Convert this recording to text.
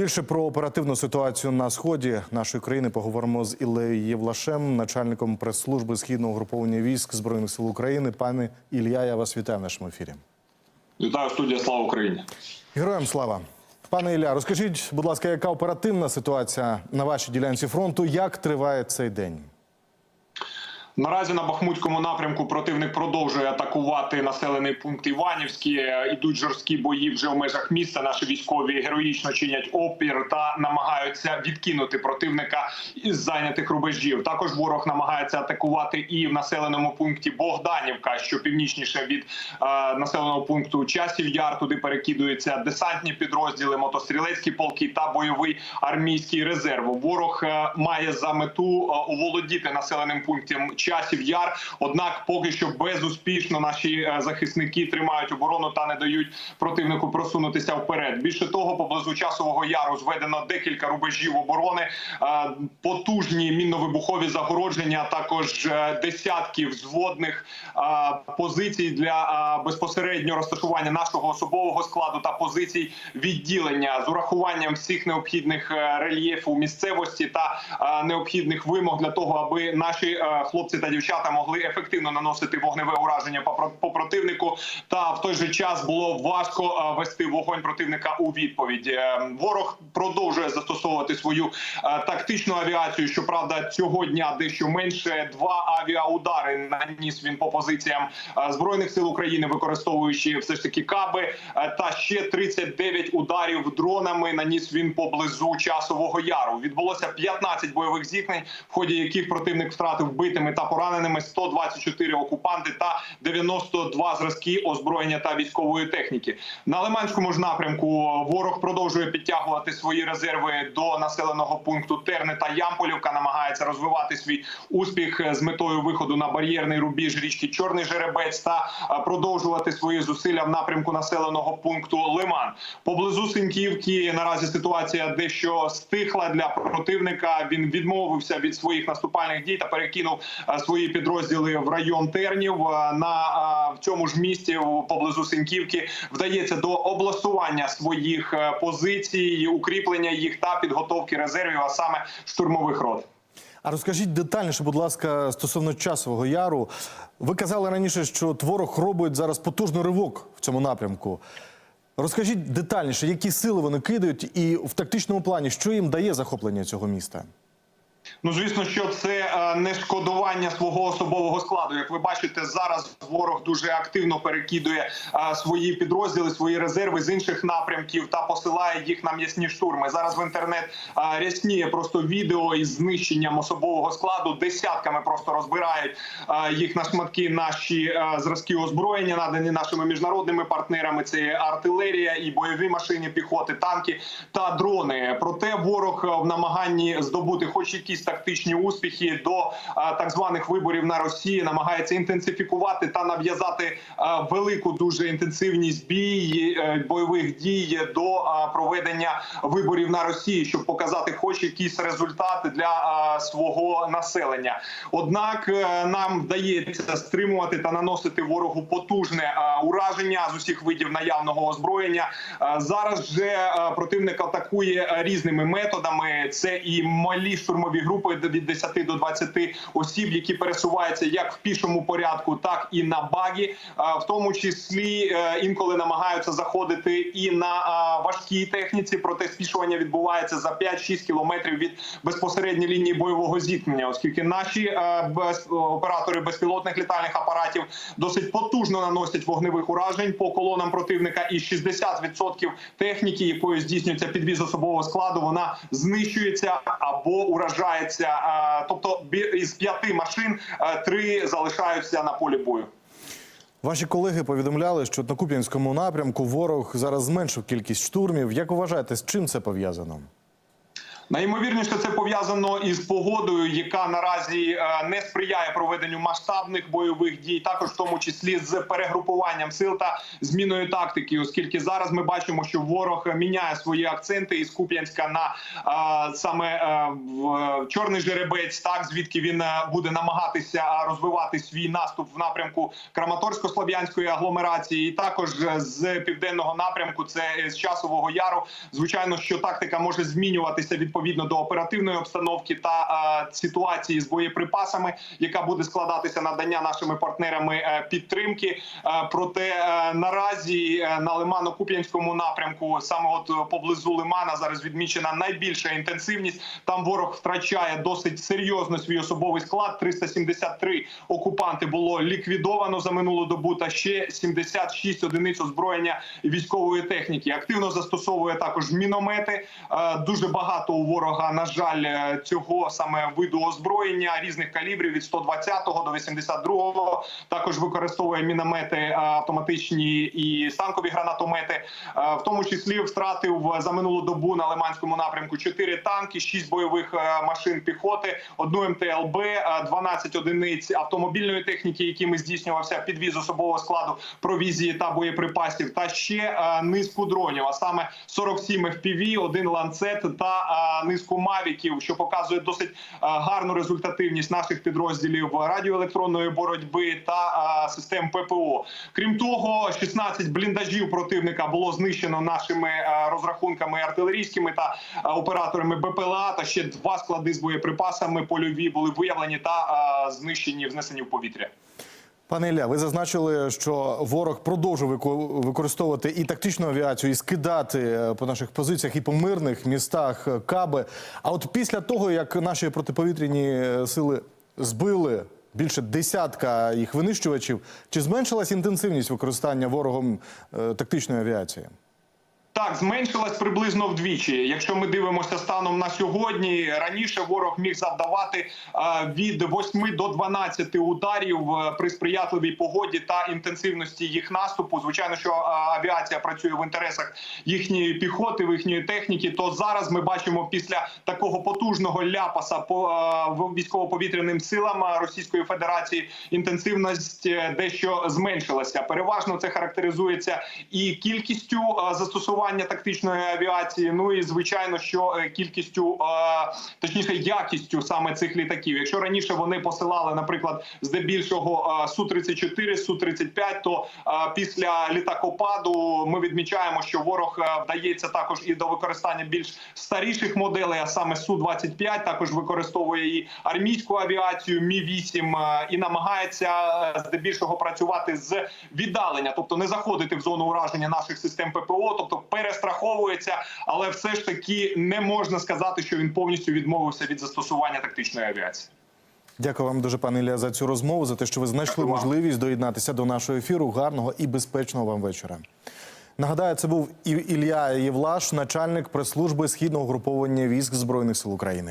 Більше про оперативну ситуацію на сході нашої країни поговоримо з Іллею Євлашем, начальником прес-служби східного груповання військ збройних сил України. Пане Ілля, я вас вітаю в нашому ефірі. Вітаю студія Слава Україні. Героям слава. Пане Ілля, розкажіть, будь ласка, яка оперативна ситуація на вашій ділянці фронту? Як триває цей день? Наразі на Бахмутському напрямку противник продовжує атакувати населений пункт Іванівський. Е, Ідуть жорсткі бої вже в межах міста. Наші військові героїчно чинять опір та намагаються відкинути противника із зайнятих рубежів. Також ворог намагається атакувати і в населеному пункті Богданівка, що північніше від е, населеного пункту Часів Яр. Туди перекидуються десантні підрозділи, мотострілецькі полки та бойовий армійський резерв. Ворог е, має за мету оволодіти населеним пунктом Часів Яр. Однак, поки що безуспішно наші е, захисники тримають оборону та не дають противнику просунутися вперед. Більше того, поблизу часового яру зведено декілька рубежів оборони, е, потужні мінно-вибухові загородження, також е, десятки взводних позицій для безпосереднього розташування нашого особового складу та позицій відділення з урахуванням всіх необхідних рельєфів місцевості та необхідних вимог для того, аби наші е, хлопці та дівчата могли ефективно наносити вогневе ураження по противнику. Та в той же час було важко е, вести вогонь противника у відповідь. Е, Ворог продовжує застосовувати свою е, тактичну авіацію. Щоправда, цього дня дещо менше два авіаудари наніс він по позиціям збройних сил України, використовуючи все ж таки каби. Та ще 39 ударів дронами наніс він поблизу часового яру. Відбулося 15 бойових зіткнень, в ході яких противник втратив вбитими та пораненими 124 окупанти та 92 зразки озброєння та військової техніки. На Лиманському ж напрямку ворог продовжує підтягувати свої резерви до населеного пункту Терни та Ямполівка. Намагається розвивати свій успіх з метою виходу на бар'єрний рубіж річки Чорний Жеребець та е, продовжувати свої зусилля в напрямку населеного пункту Лиман. Поблизу Синьківки наразі ситуація дещо стихла для противника. Він відмовився від своїх наступальних дій та перекинув е, свої підрозділи в район Тернів. На в цьому ж місті поблизу Синьківки вдається до облаштування своїх е, позицій, укріплення їх та підготовки резервів, а саме штурмових рот. А розкажіть детальніше, будь ласка, стосовно часового яру. Ви казали раніше, що творог робить зараз потужний ривок в цьому напрямку. Розкажіть детальніше, які сили вони кидають, і в тактичному плані, що їм дає захоплення цього міста? Ну, звісно, що це е, не шкодування свого особового складу. Як ви бачите, зараз ворог дуже активно перекидує е, свої підрозділи, свої резерви з інших напрямків та посилає їх на м'ясні штурми. Зараз в інтернет е, рясніє просто відео із знищенням особового складу. Десятками просто розбирають їх на шматки. Наші зразки озброєння надані нашими міжнародними партнерами. Це артилерія і бойові машини піхоти, танки та дрони. Проте ворог в намаганні здобути, хоч якісь тактичні успіхи до е, так званих виборів на Росії, намагається інтенсифікувати та нав'язати е, велику дуже інтенсивність бій е, бойових дій до проведення виборів на Росії, щоб показати, хоч якісь результати для свого населення. Однак нам вдається стримувати та наносити ворогу потужне ураження з усіх видів наявного озброєння. Зараз же противник атакує різними методами. Це і малі штурмові групи від 10 до 20 осіб, які пересуваються як в пішому порядку, так і на багі, в тому числі е, інколи намагаються заходити і на важкій техніці. Проте спішування відбувається за 5-6 кілометрів від безпосередньої лінії бойового зіткнення, оскільки наші е, оператори безпілотних літальних апаратів досить потужно наносять вогневих уражень по колонам противника, і 60% техніки, якою здійснюється підвіз особового складу, вона знищується або уражається. Е, Тобто із п'яти машин е, три залишаються на полі бою. Ваші колеги повідомляли, що на Куп'янському напрямку ворог зараз зменшив кількість штурмів. Як вважаєте, з чим це пов'язано? Найімовірніше це пов'язано із погодою, яка наразі е, не сприяє проведенню масштабних бойових дій, також в тому числі з перегрупуванням сил та зміною тактики, оскільки зараз ми бачимо, що ворог міняє свої акценти із Куп'янська на е, саме е, в Чорний Жеребець, так звідки він буде намагатися розвивати свій наступ в напрямку Краматорсько-Слов'янської агломерації, і також з південного напрямку, це з часового яру. Звичайно, що тактика може змінюватися відповідно до оперативної обстановки та е, ситуації з боєприпасами, яка буде складатися надання нашими партнерами е, підтримки. Е, проте наразі на Лимано-Куп'янському напрямку, саме от поблизу Лимана, зараз відмічена найбільша інтенсивність. Там ворог втрачає досить серйозно свій особовий склад. 373 окупанти було ліквідовано за минулу добу, та ще 76 одиниць озброєння військової техніки. Активно застосовує також міномети. Дуже багато у ворога, на жаль, е, цього саме виду озброєння різних калібрів від 120 до 82. Також використовує міномети е, автоматичні і станкові гранатомети. Е, В тому числі втратив за минулу добу на Лиманському напрямку 4 танки, 6 бойових машин піхоти, одну МТЛБ, е, 12 одиниць автомобільної техніки, якими здійснювався підвіз особового складу провізії та боєприпасів, та ще низку дронів, а саме 47 FPV, один ланцет та низку мавіків, що показує досить гарну результативність наших підрозділів радіоелектронної боротьби та систем ППО. Крім того, 16 бліндажів противника було знищено нашими розрахунками артилерійськими та операторами БПЛА. Та ще два склади з боєприпасами польові були виявлені та знищені, внесені в повітря. Пане Ілля, ви зазначили, що ворог продовжує вико- використовувати і тактичну авіацію, і скидати е, по наших позиціях і по мирних містах е, каби. А от після того, як наші протиповітряні е, сили збили більше десятка їх винищувачів, чи зменшилась інтенсивність використання ворогом тактичної авіації? Так, зменшилась приблизно вдвічі. Якщо ми дивимося станом на сьогодні, раніше ворог міг завдавати е, від 8 до 12 ударів е, при сприятливій погоді та інтенсивності їх наступу. Звичайно, що е, авіація працює в інтересах їхньої піхоти, в їхньої техніки. То зараз ми бачимо після такого потужного ляпаса по військово-повітряним силам Російської Федерації інтенсивність дещо зменшилася. Переважно це характеризується і кількістю е, застосування тактичної авіації. Ну і звичайно, що е, кількістю, е, точніше, якістю саме цих літаків. Якщо раніше вони посилали, наприклад, здебільшого су 34 су 35 то е, після літакопаду ми відмічаємо, що ворог е, вдається також і до використання більш старіших моделей, а саме су 25 також використовує і армійську авіацію Мі 8 і намагається е, здебільшого працювати з віддалення, тобто не заходити в зону ураження наших систем ППО, тобто перестраховується, але все ж таки не можна сказати, що він повністю відмовився від застосування тактичної авіації. Дякую вам дуже, пане Ілля, за цю розмову, за те, що ви знайшли Дякую можливість доєднатися до нашого ефіру. Гарного і безпечного вам вечора. Нагадаю, це був Ілля Євлаш, начальник прес-служби східного груповання військ збройних сил України.